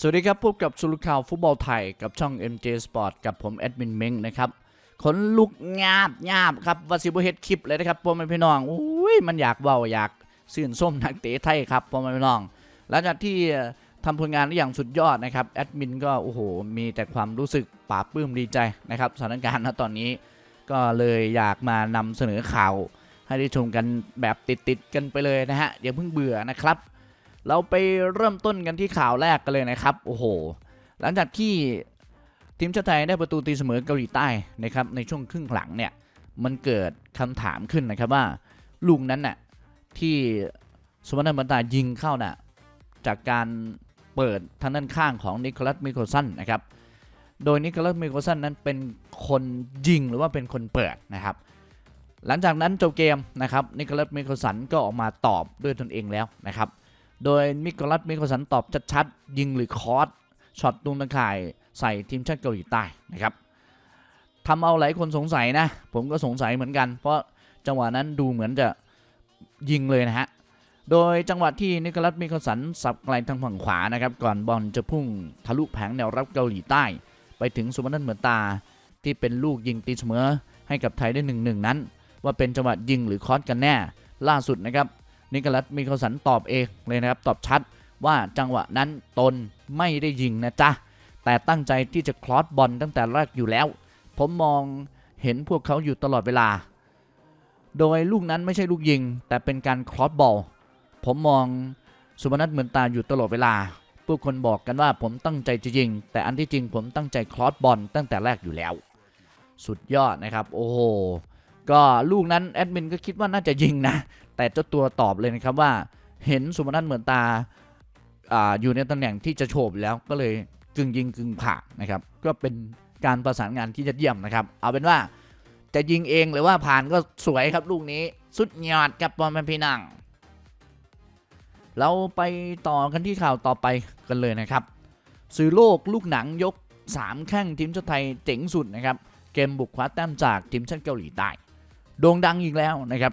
สวัสดีครับ พบกับสุรุข่าวฟุตบอลไทย กับช่อง MJ Sport กับผมแอดมินเม้งนะครับขนลุกงาบงาบครับวาซิบเฮดคลิปเลยนะครับพ่อแม่พี่น้องอุ้ยมันอยากเบาอยากสื่นส้มนักเตะไทยครับพ่อแม่พี่น้อง หลังจากที่ทำผลงานได้อย่างสุดยอดนะครับแอดมินก็โอ้โหมีแต่ความรู้สึกปลาบปลื้มดีใจนะครับสถานการณ์ณตอนนี้ ก็เลยอยากมานำเสนอข่าว ให้ได้ชมกันแบบติดๆกันไปเลยนะฮะอย่าเพิ่งเบื่อนะครับ เราไปเริ่มต้นกันที่ข่าวแรกกันเลยนะครับ โอ้โห หลังจากที่ทีมชาติไทยได้ประตูตีเสมอเกาหลีใต้นะครับในช่วงครึ่งหลังเนี่ยมันเกิดคำถามขึ้นนะครับว่าลูกนั้นน่ะที่สมนันบันตายิงเข้าน่ะจากการเปิดทางด้านข้างของนิโคลัสมิโคลสันนะครับโดยนิโคลัสมิโคลสันนั้นเป็นคนยิงหรือว่าเป็นคนเปิดนะครับ หลังจากนั้นจบเกมนะครับนิโคลัสมิโคลสันก็ออกมาตอบด้วยตนเองแล้วนะครับ โดยมิโกลัสมิโคสันตอบชัดๆ ยิงหรือคอร์สช็อตตุงตะข่ายใส่ทีมชาติเกาหลีใต้นะครับทำเอาหลายคนสงสัยนะ ผมก็สงสัยเหมือนกัน เพราะจังหวะนั้นดูเหมือนจะยิงเลยนะฮะ โดยจังหวะที่นิโคลัสมิโคสันสับไกลทางฝั่งขวานะครับ ก่อนบอลจะพุ่งทะลุแผงแนวรับเกาหลีใต้ ไปถึงสุวรรณเหมือนตา ที่เป็นลูกยิงตีเสมอให้กับไทยได้หนึ่งหนึ่งนั้น ว่าเป็นจังหวะยิงหรือคอร์สกันแน่ ล่าสุดนะครับ นิโคลัสมิโคลสันตอบเองเลยนะครับตอบชัดว่าจังหวะนั้นตนไม่ได้ยิงนะจ๊ะ แต่ตั้งใจที่จะคลอสบอลตั้งแต่แรกอยู่แล้ว ผมมองเห็นพวกเขาอยู่ตลอดเวลา โดยลูกนั้นไม่ใช่ลูกยิง แต่เป็นการคลอสบอล ผมมองสุพนัทเหมือนตาอยู่ตลอดเวลา ผู้คนบอกกันว่าผมตั้งใจจะยิง แต่อันที่จริงผมตั้งใจคลอสบอลตั้งแต่แรกอยู่แล้ว สุดยอดนะครับ โอ้โห ก็ลูกนั้นแอดมินก็คิดว่าน่าจะยิงนะ แต่เจ้าตัวตอบเลยนะครับว่าเห็นสุพนัทเหมือนตาออยู่ในตำแหน่งที่จะโฉบแล้วก็เลยกึ่งยิงกึ่งผ่านะครับ ก็เป็นการประสานงานที่ยอดเยี่ยมนะครับ เอาเป็นว่าจะยิงเองหรือว่าผ่านก็สวยครับลูกนี้สุดยอดครับปอมแมนพี่นังเราไปต่อกันที่ข่าวต่อไปกันเลยนะครับ สื่อโลกลูกหนังยก 3 แข้งทีมชาติไทยเจ๋งสุดนะครับ เกมบุกคว้าแต้มจากทีมชาติเกาหลีใต้ โด่งดังอีกแล้วนะครับ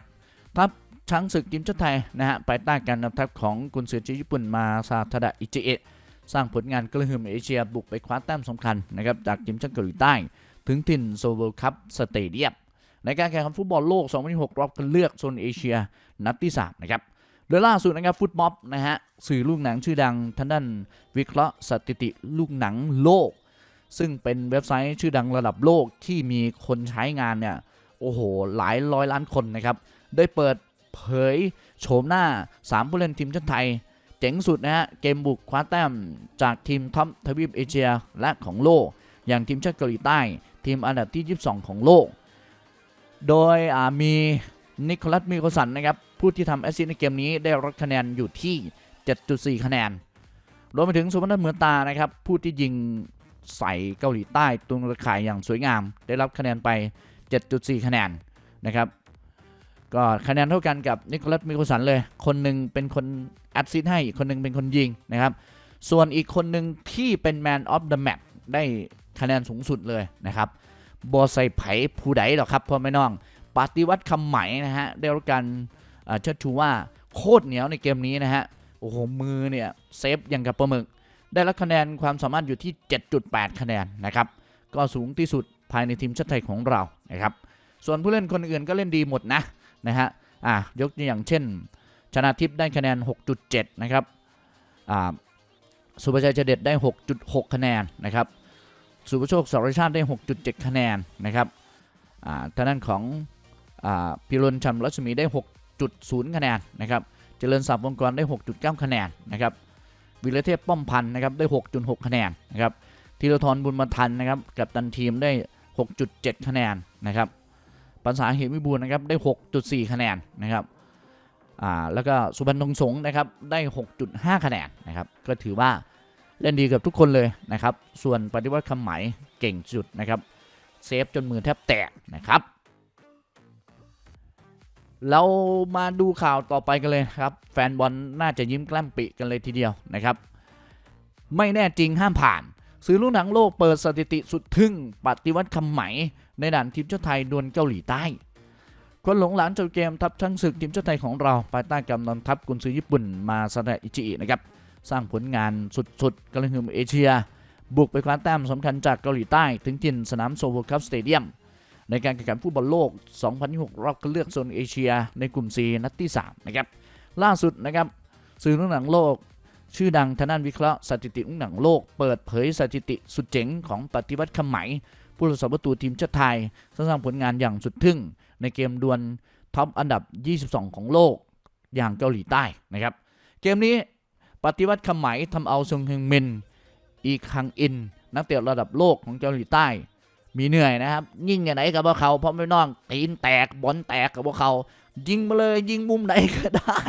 ทัพ ช้างศึกทีมชาติไทยนะฮะภายใต้การนำทัพของกุนซือจีญี่ปุ่นมาซาทาดะอิจิเอะสร้างผลงานกระหึ่มเอเชียบุกไปคว้าแต้มสำคัญนะครับจากทีมชาติเกาหลีใต้ ถึงถิ่นโซเวลคัพสเตเดียมในการแข่งขันฟุตบอลโลก 2026 รอบคัดเลือกโซนเอเชียนัดที่ 3 นะครับ โดยล่าสุดนะครับฟุตม็อบนะฮะสื่อลูกหนังชื่อดังทางด้านวิเคราะห์สถิติลูกหนังโลก ซึ่งเป็นเว็บไซต์ชื่อดังระดับโลกที่มีคนใช้งานเนี่ยโอ้โหหลายร้อยล้านคนนะครับได้เปิด เผยโฉมหน้า 3 ผู้เล่นทีมชาติไทย เจ๋งสุดนะฮะ เกมบุกคว้าแต้มจากทีมท็อปทวีปเอเชียและของโลก อย่างทีมชาติเกาหลีใต้ ทีมอันดับที่ 22 ของโลก โดยมีนิโคลัสมิโคสันนะครับผู้ที่ทำแอสซิสต์ในเกมนี้ได้รับคะแนนอยู่ที่ 7.4 คะแนน รวมไปถึงสุวรรณเหมือนตานะครับผู้ที่ยิงใส่เกาหลีใต้ตรงตะข่ายอย่างสวยงาม ได้รับคะแนนไป 7.4 คะแนนนะครับ ก็คะแนนเท่ากันกับนิโคลัสมิโคสันเลย คนหนึ่งเป็นคนแอดซิสต์ให้อีกคนหนึ่งเป็นคนยิงนะครับ ส่วนอีกคนหนึ่งที่เป็นแมนออฟเดอะแมตได้คะแนนสูงสุดเลยนะครับบอใส่ไผ่ผู้ใดหรอกครับพ่อแม่น้อง ปฏิวัติคำไหมนะฮะได้รับการเอ่อเชิดชูว่าโคตรเหนียวในเกมนี้นะฮะ โอ้โห มือเนี่ยเซฟอย่างกับปลาหมึก ได้รับคะแนนความสามารถอยู่ที่ 7.8 คะแนนนะครับ ก็สูงที่สุดภายในทีมชาติไทยของเรานะครับ ส่วนผู้เล่นคนอื่นก็เล่นดีหมดนะ นะฮะอะยกตัวอย่างเช่น ชนะทิพย์ได้คะแนน 6.7 นะครับอ่าสุภาชัยเจเด็ดได้ 6.6 คะแนนนะครับสุภโชคสรชาติได้ 6.7 คะแนนนะครับอ่าทางด้านของอ่าพิรุณชัมรัศมีได้ 6.0 คะแนนนะครับเจริญศักดิ์วงกรได้ 6.9 คะแนนนะครับวิรเทพป้อมพันธ์นะครับได้ 6.6 คะแนนนะครับธีรทรบุญมาทันนะครับกับตันทีมได้ 6.7 คะแนนนะครับ ปัญษาเหตุวิบูลย์นะครับได้ 6.4 คะแนนนะครับอ่าแล้วก็สุพรรณทงสงนะครับได้ 6.5 คะแนนนะครับก็ถือว่าเล่นดีกับทุกคนเลยนะครับ ส่วนปฏิวัติคำไหมเก่งสุดนะครับเซฟจนมือแทบแตกนะครับ เรามาดูข่าวต่อไปกันเลยครับ แฟนบอลน่าจะยิ้มแกล้มปิกันเลยทีเดียวนะครับ ไม่แน่จริงห้ามผ่านสื่อลูกหนังโลกเปิดสถิติสุดทึ่ง ปฏิวัติคำไหม ในด่านทีมชาติไทยดวลเกาหลีใต้คนหลงหลานจ้าเกมทัพช้างศึกทีมชาติไทยของเราภายใต้กำนำทัพกุนซือญี่ปุ่นมาซาดะอิจินะครับสร้างผลงานสุดๆกำลังหืมเอเชีย บุกไปคว้าแต้มสำคัญจากเกาหลีใต้ ถึงถิ่นสนามโซโวคัพสเตเดียม ในการแข่งขันฟุตบอลโลก 2026 รอบคัดเลือกโซนเอเชีย ในกลุ่ม C นัดที่ 3 นะครับ ล่าสุดนะครับสื่อลูกหนังโลก ชื่อดังทางด้านวิเคราะห์สถิติหนังโลก เปิดเผยสถิติสุดเจ๋งของปฏิวัติคำไหม ผู้รักษาประตูทีมชาติไทย สร้างผลงานอย่างสุดทึ่ง ในเกมดวลท็อปอันดับ 22 ของโลกอย่างเกาหลีใต้นะครับ เกมนี้ปฏิวัติคำไหมทำเอาซงเฮงมิน อีคังอิน นักเตะระดับโลกของเกาหลีใต้ มีเหนื่อยนะครับ ยิงอย่างไหนกับพวกเขาเพราะไม่น้องตีนแตกบอลแตกกับพวกเขา ยิงมาเลยยิงมุมไหนก็ได้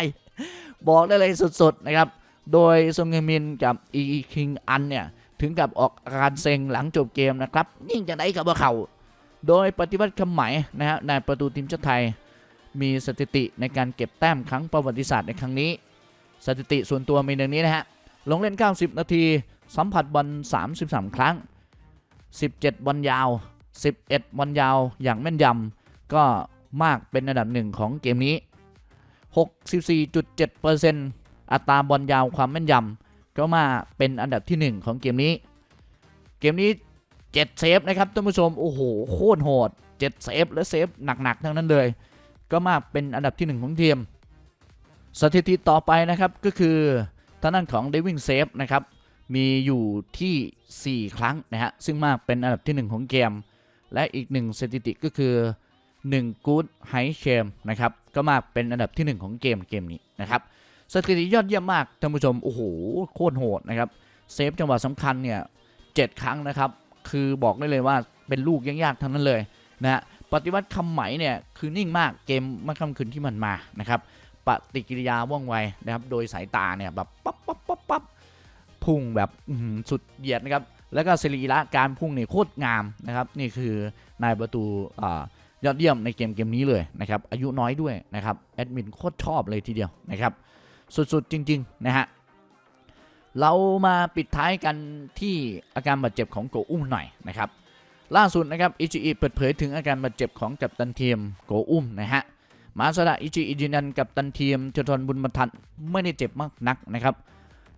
บอกได้เลยสุดๆนะครับ โดยซงเฮมินกับอีคิงอันเนี่ย ถึงกับออกอาการเซ็งหลังจบเกมนะครับยิ่งจากไหนกับพวกเขาโดยปฏิวัติคำหมายนะฮะในประตูทีมชาติไทย มีสถิติในการเก็บแต้มครั้งประวัติศาสตร์ในครั้งนี้ สถิติส่วนตัวมีดังนี้นะฮะลงเล่น 90 นาที สัมผัสบอล33 ครั้ง 17 บอลยาว 11 บอลยาวอย่างแม่นยำก็มากเป็นอันดับหนึ่งของเกมนี้ 64.7%อัตราบอลยาวความแม่นยำ ก็มาเป็นอันดับที่ 1 ของเกมนี้ เกมนี้ 7 เซฟนะครับท่านผู้ชม โอ้โห โคตรโหด 7 เซฟและเซฟหนักๆ ทั้งนั้นเลย ก็มาเป็นอันดับที่ 1 ของทีม สถิติต่อไปนะครับก็คือทางด้านของเดวิงเซฟนะครับมีอยู่ที่ 4 ครั้งนะฮะ ซึ่งมากเป็นอันดับที่ 1 ของเกม และอีก 1 สถิติก็คือ1 Good High c h a m นะครับ ก็มากเป็นอันดับที่ 1 ของเกมเกมนี้นะครับ สถิติยอดเยี่ยมมากท่านผู้ชมโอ้โหโคตรโหดนะครับเซฟจังหวะสำคัญเนี่ยเครั้งนะครับ คือบอกได้เลยว่าเป็นลูกยากๆทั้งนั้นเลยนะฮะปฏิวัติคำไหมเนี่ยคือนิ่งมากเกมเมื่อค่ำคืนที่มันมานะครับปฏิกิริยาว่องไวนะครับโดยสายตาเนี่ยแบบปั๊บปั๊บปั๊บปั๊บพุ่งแบบสุดเหยียดนะครับแล้วก็สรีระการพุ่งเนี่ยโคตรงามนะครับนี่คือนายประตูอยอดเยี่ยมในเกมเกมนี้เลยนะครับอายุน้อยด้วยนะครับแอดมินโคตรชอบเลยทีเดียวนะครับ สุดๆ จริง ๆ นะฮะ เรามาปิดท้ายกันที่อาการบาดเจ็บของโกอุ้มหน่อยนะครับ ล่าสุดนะครับอิจิอิเปิดเผยถึงอาการบาดเจ็บของกัปตันเทียมโกอุ้มนะฮะมาสดาอิจิอิยืนยันกับตันเทียมเจทอนบุญมาทันไม่ได้เจ็บมากนักนะครับ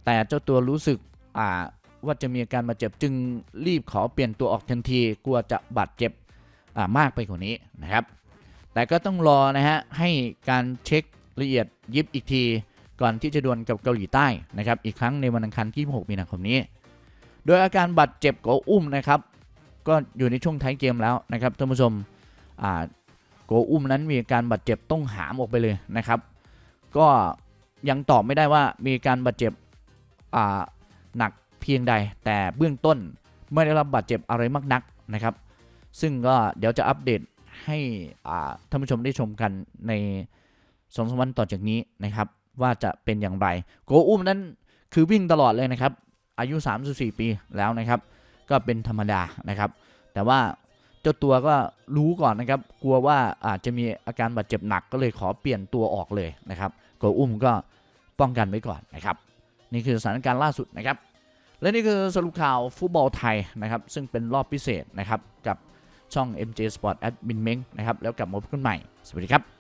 แต่เจ้าตัวรู้สึกอ่าว่าจะมีอาการบาดเจ็บจึงรีบขอเปลี่ยนตัวออกทันทีกลัวจะบาดเจ็บอ่ามากไปกว่านี้นะครับ แต่ก็ต้องรอนะฮะให้การเช็คละเอียดยิบอีกที ก่อนที่จะดวลกับเกาหลีใต้นะครับอีกครั้งในวันอังคารที่ 6 มีนาคมนี้ โดยอาการบาดเจ็บขออุ้มนะครับก็อยู่ในช่วงท้ายเกมแล้วนะครับท่านผู้ชมโกอุ้มนั้นมีอาการบาดเจ็บต้องหามออกไปเลยนะครับ ก็ยังตอบไม่ได้ว่ามีการบาดเจ็บหนักเพียงใด แต่เบื้องต้นไม่ได้รับบาดเจ็บอะไรมากนักนะครับ ซึ่งก็เดี๋ยวจะอัปเดตให้ท่านผู้ชมได้ชมกันในสองสามวันต่อจากนี้นะครับ ว่าจะเป็นอย่างไร โกอุ้มนั้นคือวิ่งตลอดเลยนะครับ อายุ 34 ปีแล้วนะครับ ก็เป็นธรรมดานะครับ แต่ว่าเจ้าตัวก็รู้ก่อนนะครับ กลัวว่าอาจจะมีอาการบาดเจ็บหนักก็เลยขอเปลี่ยนตัวออกเลยนะครับ โกอุ้มก็ป้องกันไว้ก่อนนะครับ นี่คือสถานการณ์ล่าสุดนะครับ และนี่คือสรุปข่าวฟุตบอลไทยนะครับ ซึ่งเป็นรอบพิเศษนะครับกับช่อง MJ Sport Admin เม้งนะครับแล้วกลับมาพบกันใหม่ สวัสดีครับ